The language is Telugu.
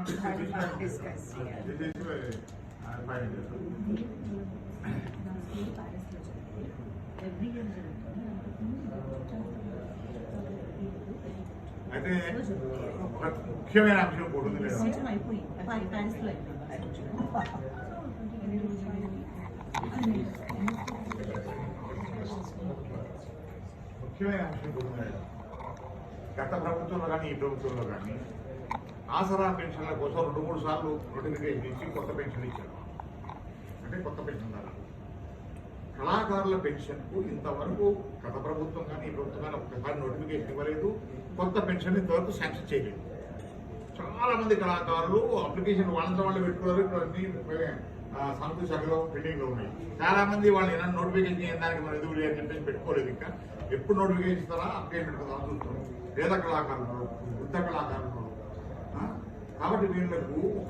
want to I'll this not one. discuss, yeah. This is uh, I find it. Every year జరుగుతుంది అయితే ఒక ముఖ్యమైన అంశం కూడా ఉంది మేడం సంవత్సరం అయిపోయింది పా- ప్యారిస్లో అయిపోయింది ముఖ్యమైన అంశం కూడా ఉంది మేడం గత ప్రభుత్వంలో కానీ ఈ ప్రభుత్వంలో కానీ ఆసరా పెన్షన్ల కోసం రెండు మూడు సార్లు నోటిఫికేషన్ ఇచ్చి కొత్త పెన్షన్ ఇచ్చారు. అంటే కొత్త పెన్షన్ కళాకారుల పెన్షన్కు ఇంతవరకు గత ప్రభుత్వం కానీ ఈ ప్రభుత్వం కానీ ఒక్కసారి నోటిఫికేషన్ ఇవ్వలేదు. కొత్త పెన్షన్ ఇంతవరకు శాంక్షన్ చేయలేదు. చాలా మంది కళాకారులు అప్లికేషన్ వాళ్ళంతా వాళ్ళు పెట్టుకున్నారు ఇప్పుడు అన్ని సభలో పెండింగ్లో ఉన్నాయి. చాలా మంది వాళ్ళు ఏదైనా నోటిఫికేషన్ చేయడానికి మరి ఎదురు అని చెప్పేసి పెట్టుకోలేదు ఇంకా. ఎప్పుడు నోటిఫికేషన్ ఇస్తారా? అప్లికేషన్ పెట్టుకుందా చూస్తున్నాం పేద కళాకారులు వృద్ధ కళాకారులు. కాబట్టి వీళ్ళకు ఒక